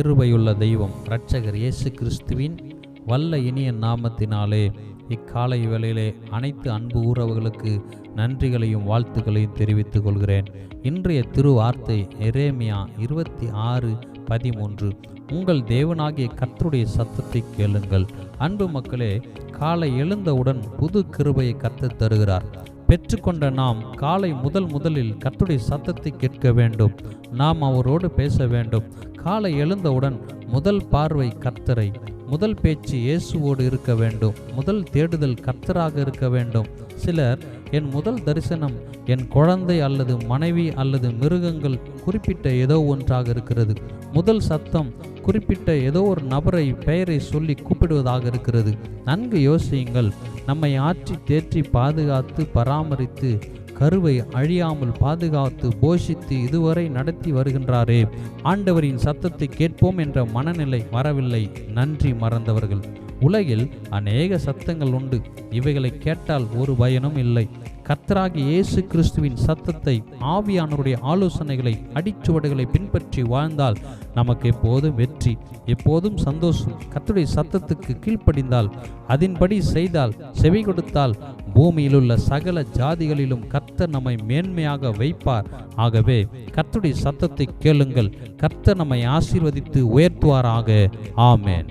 கிருபையுள்ள தெய்வம் இரட்சகர் இயேசு கிறிஸ்துவின் வல்ல இனிய நாமத்தினாலே இக்காலை வேளையிலே அனைத்து அன்பு உறவுகளுக்கு நன்றிகளையும் வாழ்த்துக்களையும் தெரிவித்துக் கொள்கிறேன். இன்றைய திருவார்த்தை எரேமியா இருபத்தி ஆறு பதிமூன்று. உங்கள் தேவனாகிய கத்தருடைய சத்தத்தை கேளுங்கள். அன்பு மக்களே காலை எழுந்தவுடன் புது கிருபையை கத்து தருகிறார். பெற்றுக்கொண்ட நாம் காலை முதல் முதலில் கத்துடைய சத்தத்தை கேட்க வேண்டும். நாம் அவரோடு பேச வேண்டும். காலை எழுந்தவுடன் முதல் பார்வை கர்த்தரை. முதல் பேச்சு இயேசுவோடு இருக்க வேண்டும். முதல் தேடுதல் கர்த்தராக இருக்க வேண்டும். சிலர் என் முதல் தரிசனம் என் குழந்தை அல்லது மனைவி அல்லது மிருகங்கள் குறிப்பிட்ட ஏதோ ஒன்றாக இருக்கிறது. முதல் சத்தம் குறிப்பிட்ட ஏதோ ஒரு நபரை பெயரை சொல்லி கூப்பிடுவதாக இருக்கிறது. நன்கு யோசியுங்கள். நம்மை ஆற்றி தேற்றி பாதுகாத்து பராமரித்து கருவை அழியாமல் பாதுகாத்து போஷித்து இதுவரை நடத்தி வருகின்றாரே. ஆண்டவரின் சத்தத்தை கேட்போம் என்ற மனநிலை வரவில்லை. நன்றி மறந்தவர்கள். உலகில் அநேக சத்தங்கள் உண்டு. இவைகளை கேட்டால் ஒரு பயனும் இல்லை. கர்த்தராகி இயேசு கிறிஸ்துவின் சத்தத்தை ஆவியானவருடைய ஆலோசனைகளை அடிச்சுவடுகளை பின்பற்றி வாழ்ந்தால் நமக்கு எப்போதும் வெற்றி எப்போதும் சந்தோஷம். கத்துடைய சத்தத்துக்கு கீழ்ப்படிந்தால் அதன்படி செய்தால் செவி கொடுத்தால் பூமியிலுள்ள சகல ஜாதிகளிலும் கர்த்தர் நம்மை மேன்மையாக வைப்பார். ஆகவே கர்த்தருடைய சத்தத்தை கேளுங்கள். கர்த்தர் நம்மை ஆசீர்வதித்து உயர்த்துவாராக. ஆமேன்.